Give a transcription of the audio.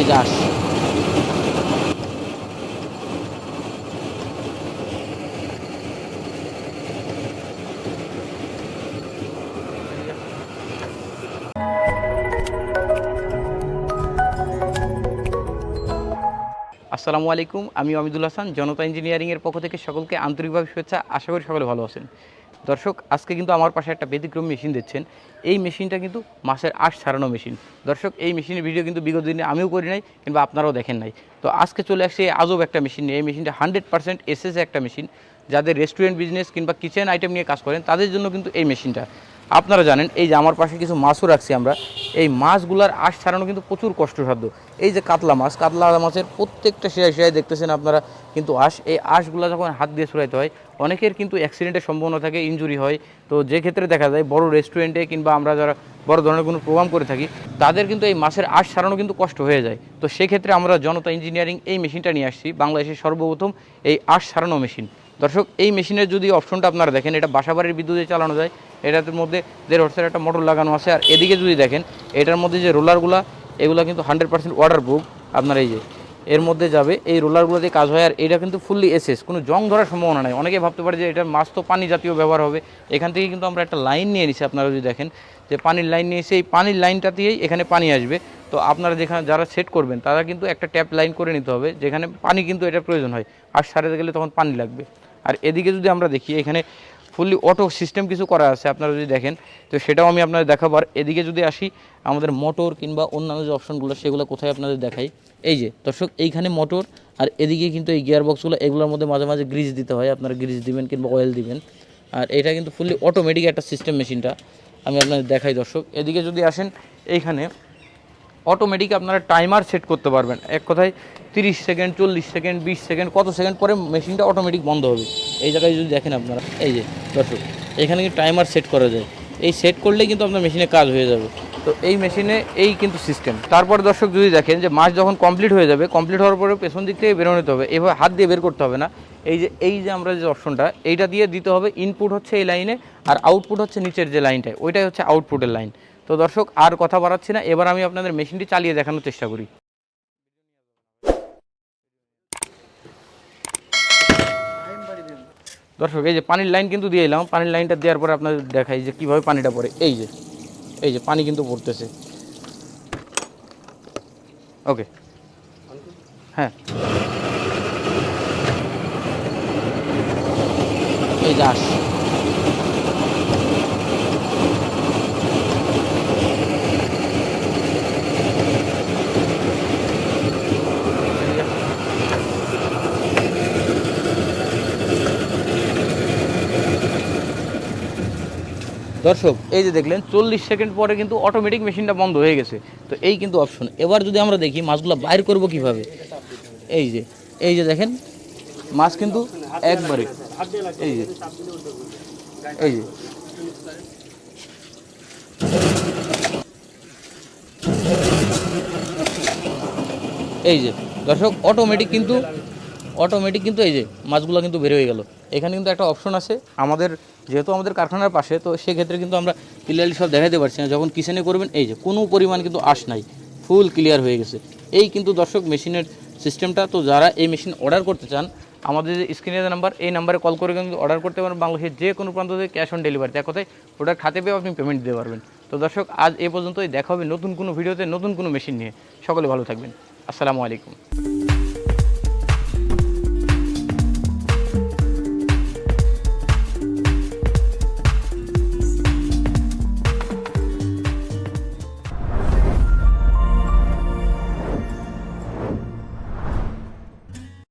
এই আসসালামু আলাইকুম, আমি অমিদুল হাসান, জনতা ইঞ্জিনিয়ারিংয়ের পক্ষ থেকে সকলকে আন্তরিকভাবে শুভেচ্ছা, আশা করি সকলে ভালো আছেন। দর্শক, আজকে কিন্তু আমার পাশে একটা ব্যতিক্রম মেশিন দিচ্ছেন এই মেশিনটা কিন্তু মাছের আশ ছাড়ানো মেশিন। দর্শক, এই মেশিনের ভিডিও কিন্তু বিগত দিনে আমিও করি নাই, কিংবা আপনারাও দেখেন নাই। তো আজকে চলে আসছে আজব একটা মেশিন নিয়ে। এই মেশিনটা হান্ড্রেড পার্সেন্ট এসএস একটা মেশিন। যাদের রেস্টুরেন্ট, বিজনেস কিংবা কিচেন আইটেম নিয়ে কাজ করেন, তাদের জন্য কিন্তু এই মেশিনটা। আপনারা জানেন, এই যে আমার পাশে কিছু মাছও রাখছি আমরা, এই মাছগুলার আশ ছাড়ানো কিন্তু প্রচুর কষ্টসাধ্য। এই যে কাতলা মাছ, কাতলা মাছের প্রত্যেকটা শিরায় শিরায় দেখতেছেন আপনারা, কিন্তু আশ, এই আশগুলো যখন হাত দিয়ে ছড়াইতে হয়, অনেকের কিন্তু অ্যাক্সিডেন্টের সম্ভাবনা থাকে ইনজুরি হয়। তো যে ক্ষেত্রে দেখা যায়, বড় রেস্টুরেন্টে কিংবা আমরা যারা বড় ধরনের কোনো প্রোগ্রাম করে থাকি, তাদের কিন্তু এই মাছের আশ ছাড়ানো কিন্তু কষ্ট হয়ে যায়। তো সেক্ষেত্রে আমরা জনতা ইঞ্জিনিয়ারিং এই মেশিনটা নিয়ে আসছি, বাংলাদেশের সর্বপ্রথম এই আশ ছাড়ানো মেশিন দর্শক, এই মেশিনের যদি অপশনটা আপনারা দেখেন, এটা বাসাবাড়ির বিদ্যুতে চালানো যায় এটার মধ্যে দেড় হর্সের একটা মোটর লাগানো আছে, আর এদিকে যদি দেখেন, এটার মধ্যে যে রোলারগুলো এগুলো কিন্তু হান্ড্রেড পার্সেন্ট ওয়াটার প্রুফ আপনার এই যে, এর মধ্যে যাবে, এই রোলারগুলো দিয়ে কাজ হয়, আর এটা কিন্তু ফুললি এসএস কোনো জং ধরার সম্ভাবনা নাই। অনেকে ভাবতে পারে যে এটা মাছ তো পানি জাতীয় ব্যবহার হবে। এখান থেকে কিন্তু আমরা একটা লাইন নিয়ে নিছি, আপনারা যদি দেখেন, যে পানির লাইন নিয়ে এসে এই পানির লাইনটা দিয়েই এখানে পানি আসবে। তো আপনারা যেখানে, যারা সেট করবেন, তারা কিন্তু একটা ট্যাপ লাইন করে নিতে হবে, যেখানে পানি কিন্তু এটা প্রয়োজন হয়। আর সারাতে গেলে তখন পানি লাগবে। আর এদিকে যদি আমরা দেখি, এখানে ফুললি অটো সিস্টেম কিছু করা আছে, আপনারা যদি দেখেন, তো সেটাও আমি আপনাদের দেখাবো। আর এদিকে যদি আসি, আমাদের মোটর কিংবা অন্যান্য যে অপশনগুলো সেগুলো কোথায় আপনাদের দেখাই? এই যে, দর্শক, এইখানে মোটর আর এদিকে কিন্তু এই গিয়ার বক্সগুলো এগুলোর মধ্যে মাঝে মাঝে গ্রিজ দিতে হয়, আপনারা গ্রিজ দিবেন কিংবা অয়েল দিবেন। আর এটা কিন্তু ফুললি অটোমেটিক একটা সিস্টেম মেশিনটা আমি আপনাদের দেখাই, দর্শক। এদিকে যদি আসেন, এইখানে অটোমেটিক আপনারা টাইমার সেট করতে পারবেন। এক কথায় তিরিশ সেকেন্ড চল্লিশ সেকেন্ড বিশ সেকেন্ড কত সেকেন্ড পরে মেশিনটা অটোমেটিক বন্ধ হবে। এই জায়গায় যদি দেখেন আপনারা, এই যে, দর্শক, এখানে কিন্তু টাইমার সেট করা যায়। এই সেট করলেই কিন্তু আপনার মেশিনে কাজ হয়ে যাবে। তো এই মেশিনে এই কিন্তু সিস্টেম তারপরে দর্শক যদি দেখেন যে মাছ যখন কমপ্লিট হয়ে যাবে কমপ্লিট হওয়ার পরে পেছন দিক থেকে বেরো নিতে হবে। এভাবে হাত দিয়ে বের করতে হবে না। এই যে এই যে আমরা যে অপশনটা এইটা দিয়ে দিতে হবে ইনপুট হচ্ছে এই লাইনে আর আউটপুট হচ্ছে নিচের যে লাইনটা ওইটাই হচ্ছে আউটপুটের লাইন তো দর্শক, আর কথা বাড়াচ্ছি না। এবার আমি আপনাদের মেশিনটি চালিয়ে দেখানোর চেষ্টা করি। দর্শক, এই যে পানির লাইন কিন্তু দিয়ে এলাম। পানির লাইনটা দেওয়ার পরে আপনাদের দেখাই যে কীভাবে পানিটা পড়ে। এই যে এই যে পানি কিন্তু পড়তেছে। ওকে। হ্যাঁ। এই যে দর্শক, এই যে দেখলেন, চল্লিশ সেকেন্ড পরে কিন্তু অটোমেটিক মেশিনটা বন্ধ হয়ে গেছে। তো এই কিন্তু অপশন এবার যদি আমরা দেখি, মাছগুলো বাইর করব কীভাবে? এই যে এই যে দেখেন, মাছ কিন্তু একবারে, এই যে এই যে। এই যে, দর্শক অটোমেটিক কিন্তু অটোমেটিক কিন্তু এই যে মাছগুলো কিন্তু বের হয়ে গেল। এখানে কিন্তু একটা অপশন আছে। আমাদের যেহেতু আমাদের কারখানার পাশে, তো সেক্ষেত্রে কিন্তু আমরা ক্লিয়ারলি সব দেখাতে পারছি না। যখন কিচেনে করবেন, এই যে কোনো পরিমাণ কিন্তু আশ নাই। ফুল ক্লিয়ার হয়ে গেছে। এই কিন্তু দর্শক, মেশিনের সিস্টেমটা তো যারা এই মেশিন অর্ডার করতে চান, আমাদের যে স্ক্রিনের নাম্বার এই নাম্বারে কল করে কিন্তু অর্ডার করতে পারেন বাংলাদেশের যে কোনো প্রান্ত থেকে ক্যাশ অন ডেলিভারি এক কথায় প্রোডাক্ট হাতে পেয়ে আপনি পেমেন্ট দিতে পারবেন। তো দর্শক, আজ এ পর্যন্তই। দেখা হবে নতুন কোনো ভিডিওতে নতুন কোনো মেশিন নিয়ে। সকলে ভালো থাকবেন। আসসালামু আলাইকুম।